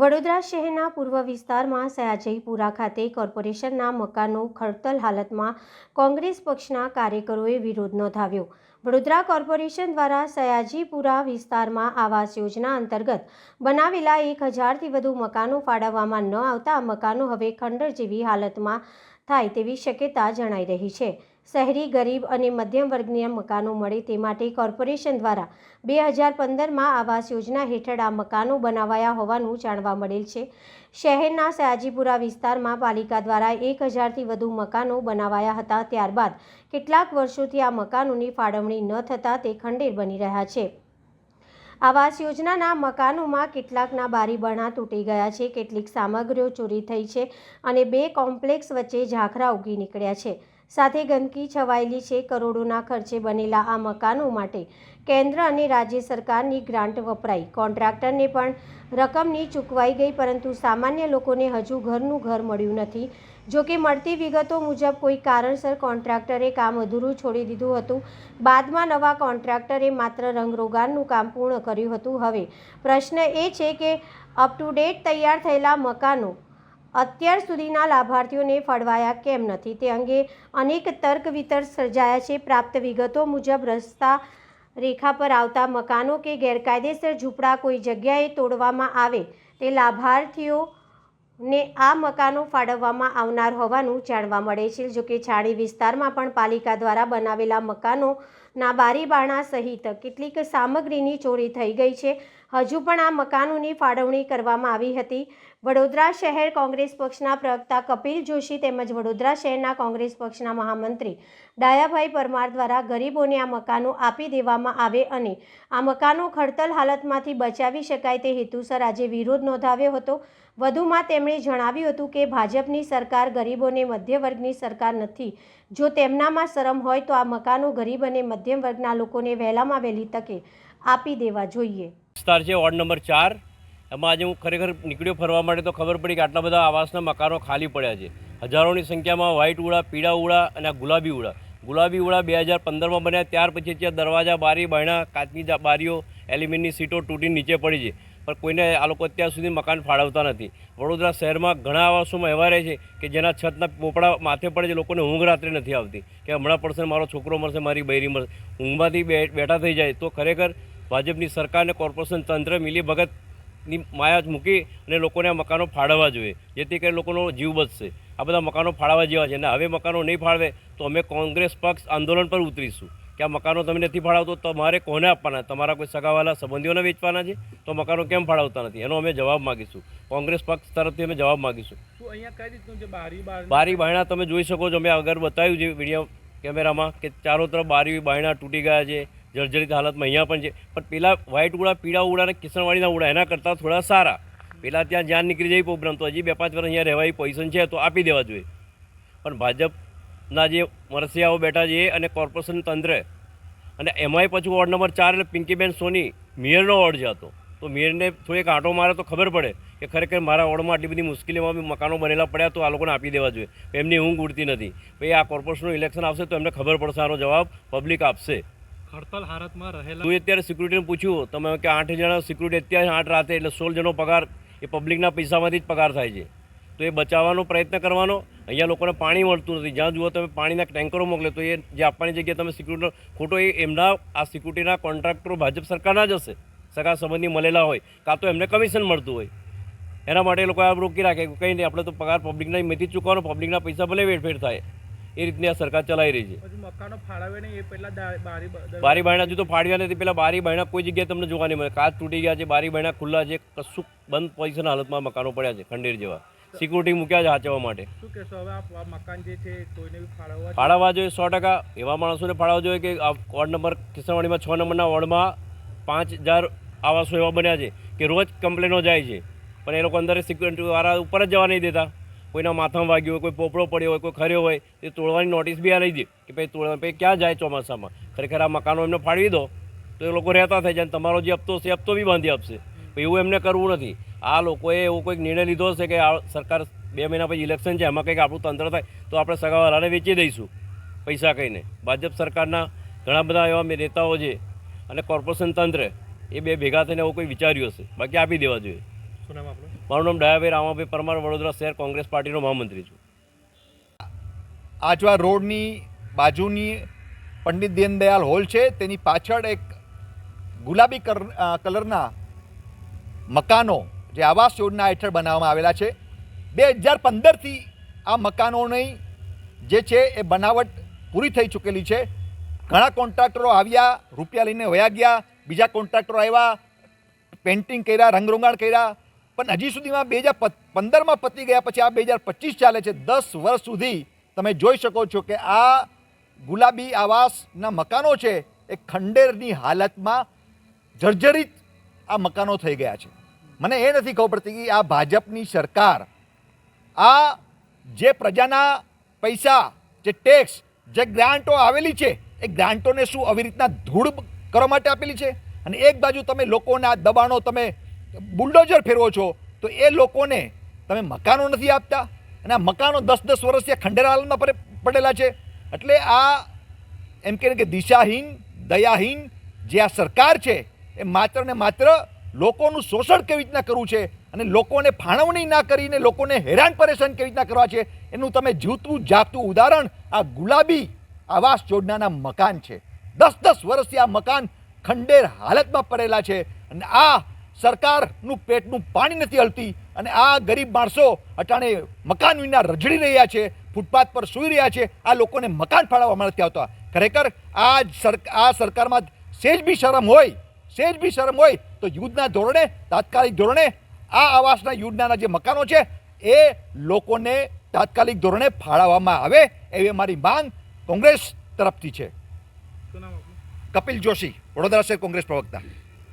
વડોદરા શહેરના પૂર્વ વિસ્તારમાં સયાજીપુરા ખાતે કોર્પોરેશનના મકાનો ખડતલ હાલતમાં કોંગ્રેસ પક્ષના કાર્યકરોએ વિરોધ નોંધાવ્યો. વડોદરા કોર્પોરેશન દ્વારા સયાજીપુરા વિસ્તારમાં આવાસ યોજના અંતર્ગત બનાવેલા એક હજારથી વધુ મકાનો ફાળવવામાં ન આવતા મકાનો હવે ખંડર જેવી હાલતમાં થાય તેવી શક્યતા જણાઈ રહી છે. શહેરી, ગરીબ અને મધ્યમ વર્ગને મકાનો મળે તે માટે કોર્પોરેશન દ્વારા બે હજાર પંદરમાં આવાસ યોજના હેઠળ આ મકાનો બનાવાયા હોવાનું જાણવા મળેલ છે. શહેરના સયાજીપુરા વિસ્તારમાં પાલિકા દ્વારા એક હજારથી વધુ મકાનો બનાવાયા હતા. ત્યારબાદ કેટલાક વર્ષોથી આ મકાનોની ફાળવણી ન થતાં તે ખંડેર બની રહ્યા છે. આવાસ યોજનાના મકાનોમાં કેટલાકના બારીબણા તૂટી ગયા છે, કેટલીક સામગ્રીઓ ચોરી થઈ છે અને બે કોમ્પ્લેક્સ વચ્ચે ઝાંખરા ઉગી નીકળ્યા છે. સાથે ગંદકી છવાયેલી છે, કરોડોના ખર્ચે બનેલા આ મકાનો માટે કેન્દ્ર અને રાજ્ય સરકારની ગ્રાન્ટ વપરાઈ. કોન્ટ્રાક્ટરને પણ રકમની ચૂકવાઈ ગઈ, પરંતુ સામાન્ય લોકોને હજુ ઘરનું ઘર મળ્યું નથી. જોકે મળતી વિગતો મુજબ, કોઈ કારણસર કોન્ટ્રાક્ટરે કામ અધૂરું છોડી દીધું હતું. બાદમાં નવા કોન્ટ્રાક્ટરે માત્ર રંગરોગાનનું કામ પૂર્ણ કર્યું હતું. હવે પ્રશ્ન એ છે કે અપ ટુ ડેટ તૈયાર થયેલા મકાનો અત્યાર સુધીના લાભાર્થીઓને ફળવાયા કેમ નથી? તે અંગે અનેક તર્ક વિતર્ક સર્જાયા છે. પ્રાપ્ત વિગતો મુજબ, રસ્તા રેખા પર આવતા મકાનો કે ગેરકાયદેસર ઝૂંપડા કોઈ જગ્યાએ તોડવામાં આવે, તે લાભાર્થીઓને આ મકાનો ફાળવવામાં આવનાર હોવાનું જાણવા મળે છે. જોકે છાણી વિસ્તારમાં પણ પાલિકા દ્વારા બનાવેલા મકાનોના બારી બારણા સહિત કેટલીક સામગ્રીની ચોરી થઈ ગઈ છે. હજુ પણ આ મકાનોની ફાળવણી કરવામાં આવી હતી. વડોદરા શહેર કોંગ્રેસ પક્ષના પ્રવક્તા કપિલ જોશી તેમજ વડોદરા શહેરના કોંગ્રેસ પક્ષના મહામંત્રી ડાયાભાઈ પરમાર દ્વારા ગરીબોને આ મકાનો આપી દેવામાં આવે અને આ મકાનો ખડતલ હાલતમાંથી બચાવી શકાય તે હેતુસર આજે વિરોધ નોંધાવ્યો હતો. વધુમાં તેમણે જણાવ્યું હતું કે ભાજપની સરકાર ગરીબોને મધ્ય વર્ગની સરકાર નથી. જો તેમનામાં શરમ હોય તો આ મકાનો ગરીબ અને મધ્યમ વર્ગના લોકોને વહેલામાં વહેલી તકે આપી દેવા જોઈએ. વિસ્તાર છે, વોર્ડ નંબર ચાર. એમાં આજે હું ખરેખર નીકળ્યો ફરવા માટે તો ખબર પડી કે આટલા બધા આવાસના મકાનો ખાલી પડ્યા છે. હજારોની સંખ્યામાં વ્હાઇટ ઉડા પીળા ઉડા અને ગુલાબી ઉડા ગુલાબી ઉડા બે હજાર પંદરમાં બન્યા, ત્યાર પછી ત્યાં દરવાજા, બારી બહેણા કાચની બારીઓ, એલ્યુમિનિયમની સીટો તૂટી નીચે પડી છે. પણ કોઈને આ લોકો અત્યાર સુધી મકાન ફાળવતા નથી. વડોદરા શહેરમાં ઘણા આવાસોમાં એવા રહે છે કે જેના છતના પોપડા માથે પડે છે, લોકોને ઊંઘ રાત્રે નથી આવતી. કે હમણાં પડશે મારો છોકરો મળશે મારી બૈરી મળશે ઊંઘમાંથી બેઠા થઈ જાય તો ખરેખર ભાજપની સરકારને કોર્પોરેશન તંત્ર મિલી ભગતની માયા જ મૂકી અને લોકોને આ મકાનો ફાળવવા જોઈએ જેથી કરીને લોકોનો જીવ બચશે. આ બધા મકાનો ફાળવવા જેવા છે. અને હવે મકાનો નહીં ફાળવે તો અમે કોંગ્રેસ પક્ષ આંદોલન પર ઉતરીશું. કે આ મકાનો તમે નથી ફાળવતો તો તમારે કોને આપવાના? તમારા કોઈ સગાવાલા સંબંધીઓને વેચવાના છે? તો મકાનો કેમ ફાળવતા નથી? એનો અમે જવાબ માગીશું. કોંગ્રેસ પક્ષ તરફથી અમે જવાબ માગીશું. બારી બાર બાયણા તમે જોઈ શકો છો. મેં આગળ બતાવ્યું છે વીડિયો કેમેરામાં કે ચારો તરફ બારી બાયણા તૂટી ગયા છે. જર્જરિત હાલતમાં અહીંયા પણ છે. પણ પેલા વ્હાઇટ ઉડા પીળા ઉડા અને કિસણવાડીના ઉડા એના કરતાં થોડા સારા. પેલા ત્યાં જ્યાં નીકળી જાય પ્રોગ્રામ, તો હજી બે પાંચ વર્ષ અહીંયા રહેવાય, પોઝિશન છે, તો આપી દેવા જોઈએ. પણ ભાજપના જે મરસિયાઓ બેઠા છે અને કોર્પોરેશન તંત્ર, અને એમાંય પછી વોર્ડ નંબર ચાર એટલે પિંકીબેન સોની, મેયરનો વોર્ડ છે હતો તો. મેયરને થોડીક આંટો મારે તો ખબર પડે કે ખરેખર મારા વોર્ડમાં આટલી બધી મુશ્કેલીમાં બી મકાનો બનેલા પડ્યા તો આ લોકોને આપી દેવા જોઈએ. એમની ઊંઘ ઉડતી નથી. ભાઈ, આ કોર્પોરેશનનું ઇલેક્શન આવશે તો એમને ખબર પડશે, આનો જવાબ પબ્લિક આપશે. હડતાલ હાલતમાં રહેલા તું અત્યારે સિક્યુરિટીને પૂછ્યું, તમે કે આઠ જણા સિક્યુરિટી અત્યારે આઠ રાતે, એટલે સોળ જણો પગાર, એ પબ્લિકના પૈસામાંથી જ પગાર થાય છે. તો એ બચાવવાનો પ્રયત્ન કરવાનો, અહીંયા લોકોને પાણી મળતું નથી. જ્યાં જુઓ તમે પાણીના ટેન્કરો મોકલે, તો એ જે આપવાની જગ્યાએ તમે સિક્યુરિટી ખોટો એ એમના, આ સિક્યુરિટીના કોન્ટ્રાક્ટરો ભાજપ સરકારના જ હશે. સગા સંબંધી મળેલા હોય, કાં તો એમને કમિશન મળતું હોય. એના માટે એ લોકો આ રોકી રાખે કંઈ નહીં, આપણે તો પગાર પબ્લિકના મેથી ચૂકવાનો પબ્લિકના પૈસા ભલે વેરફેર થાય. એ રીતની આ સરકાર ચલાવી રહી છે. બારી બ- બારી બાયણા હજુ તો ફાડ્યા નથી પેલા બારી બાયણા કોઈ જગ્યાએ તમને જોવા નહીં મળે. કાચ તૂટી ગયા છે બારી બાયણા ખુલ્લા છે કશું બંધ પૈસાના હાલતમાં મકાનો પડ્યા છે ખંડેર જેવા. સિક્યુરિટી મૂક્યા છે હાચવવા માટે. શું કહેશો હવે આ મકાન જે છે કોઈને ફાળવવા ફાળવવા જોઈએ સો ટકા. એવા માણસોને ફાળવવા જોઈએ કે આ વોર્ડ નંબર કિશનવાડીમાં છ નંબરના વોર્ડમાં પાંચ હજાર આવાસો એવા બન્યા છે કે રોજ કમ્પ્લેનો જાય છે. પણ એ લોકો અંદર સિક્યુરિટીવાળા ઉપર જ જવા નહીં દેતા. કોઈના માથામાં વાગ્યું હોય, કોઈ પોપડો પડ્યો હોય, કોઈ ખર્યો હોય એ તોડવાની નોટિસ બી આવી દે કે ભાઈ તોડવા ભાઈ ક્યાં જાય ચોમાસામાં? ખરેખર આ મકાનો એમને ફાળવી દો, તો એ લોકો રહેતા થઈ જાય અને તમારો જે હપ્તો છે હપ્તો બી બાંધી આપશે. એવું એમને કરવું નથી. આ લોકોએ એવો કોઈક નિર્ણય લીધો હશે કે આ સરકાર બે મહિના પછી ઇલેક્શન છે, એમાં કંઈક આપણું તંત્ર થાય, તો આપણે સગાવાલાને વેચી દઈશું પૈસા કહીને ભાજપ સરકારના ઘણા બધા એવા નેતાઓ છે અને કોર્પોરેશન તંત્ર, એ બે ભેગા થઈને એવું કોઈ વિચાર્યું હશે. બાકી આપી દેવા જોઈએ. શું નામ આપણું મારું નામ ડાયાભાઈ રામાભાઈ પરમાર વડોદરા શહેર કોંગ્રેસ પાર્ટીનો મહામંત્રી છું. આજવા રોડની બાજુની પંડિત દીનદયાલ હોલ છે તેની પાછળ એક ગુલાબી કલરના મકાનો જે આવાસ યોજના હેઠળ બનાવવામાં આવેલા છે. બે હજાર પંદરથી આ મકાનોની જે છે એ બનાવટ પૂરી થઈ ચૂકેલી છે. ઘણા કોન્ટ્રાક્ટરો આવ્યા રૂપિયા લઈને વયા ગયા બીજા કોન્ટ્રાક્ટરો આવ્યા પેઇન્ટિંગ કર્યા રંગરોગાણ કર્યા પણ હજી સુધીમાં બે હજાર પંદરમાં પતી ગયા પછી આ બે હજાર પચીસ ચાલે છે. દસ વર્ષ સુધી તમે જોઈ શકો છો કે આ ગુલાબી આવાસના મકાનો છે એ ખંડેરની હાલતમાં જર્જરિત આ મકાનો થઈ ગયા છે. મને એ નથી ખબર પડતી કે આ ભાજપની સરકાર આ જે પ્રજાના પૈસા, જે ટેક્સ જે ગ્રાન્ટો આવેલી છે, એ ગ્રાન્ટોને શું આવી રીતના ધૂળ કરવા માટે આપેલી છે? અને એક બાજુ તમે લોકોના દબાણો તમે બુલડોઝર ફેરવો છો, તો એ લોકોને તમે મકાનો નથી આપતા. અને આ મકાનો દસ દસ વર્ષથી આ ખંડેર હાલતમાં પડે- પડેલા છે. એટલે આ એમ કહે કે દિશાહીન, દયાહીન જે આ સરકાર છે, એ માત્ર ને માત્ર લોકોનું શોષણ કેવી રીતના કરવું છે અને લોકોને ફાળવણી ના કરીને લોકોને હેરાન પરેશાન કેવી રીતના કરવા છે, એનું તમે જીવતું જાગતું ઉદાહરણ આ ગુલાબી આવાસ યોજનાના મકાન છે. દસ દસ વર્ષથી આ મકાન ખંડેર હાલતમાં પડેલા છે. અને આ સરકારનું પેટનું પાણી નથી હલતી અને આ ગરીબ માણસો અટાણે મકાન વિના રજડી રહ્યા છે ફૂટપાથ પર સૂઈ રહ્યા છે આ લોકોને મકાન ફાળવવામાં નથી આવતા. ખરેખર આ સર આ સરકારમાં સેજ બી શરમ હોય સેજ બી શરમ હોય તો યુદ્ધના ધોરણે તાત્કાલિક ધોરણે આ આવાસના યોજનાના જે મકાનો છે એ લોકોને તાત્કાલિક ધોરણે ફાળવવામાં આવે એવી અમારી માંગ કોંગ્રેસ તરફથી છે. કપિલ જોશી વડોદરા શહેર કોંગ્રેસ પ્રવક્તા.